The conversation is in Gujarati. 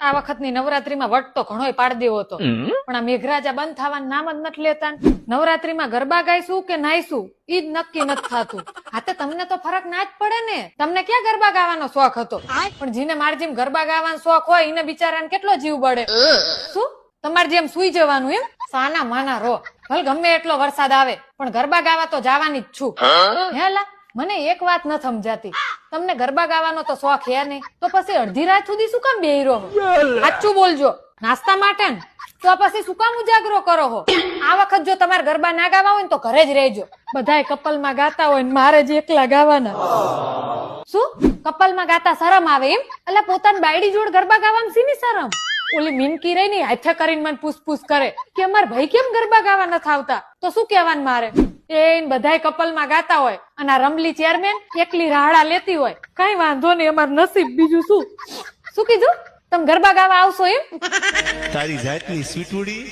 આ વખતની નવરાત્રીમાં વટ તો ઘણોય પાડી દેવો હતો. પણ આ મેઘરાજા બંધ થવાનું નામ જ નથી લેતા. ને. નવરાત્રીમાં ગરબા ગાઈશું કે નાઈશું ઈ જ નક્કી નથી થતું. હા તો તમને તો ફરક ના જ પડે ને. તમને ક્યાં ગરબા ગાવાનો શોખ હતો? પણ જેને મારી જેમ ગરબા ગાવાનો શોખ હોય એને બિચારાને કેટલો જીવ બળે? શું? તમારે જેમ સુઈ જવાનું એમ? સાના માના રો ભલે ગમે એટલો વરસાદ આવે પણ ગરબા ગાવા તો જવાની જ છું. હેલા મને એક વાત ન સમજાતી. તમને ગરબા ગાવાનો તો શોખ હે નહીં. તો પછી અડધી રાત સુધી શું કામ બેહી રહો સાચું બોલજો. નાસ્તા માટે ને. તો પછી શું કામ ઉજાગરો કરો હો? આ વખત જો તમારે ગરબા ના ગાવા હોય ને તો ઘરે જ રહેજો. બધાય કપલમાં ગાતા હોય ને મારે જ એકલા ગાવાના. શું? કપલમાં ગાતા શરમ આવે એમ? એટલે પોતાની બાયડી જોડ ગરબા ગાવામાં શીની શરમ? ઓલી મિનકી રહી ને હાથે કરીને મને પૂછપૂછ કરે કે અમાર ભાઈ કેમ ગરબા ગાવા નથી આવતા? તો શું કહેવાનું મારે? એ બધાય કપલમાં ગાતા હોય અને આ રમલી ચેરમેન એકલી રાહડા લેતી હોય. કઈ વાંધો નહીં, અમાર નસીબ બીજું શું? શું કીધું? તમે ગરબા ગાવા આવશો એમ? તારી જાતની સ્વીટુડી.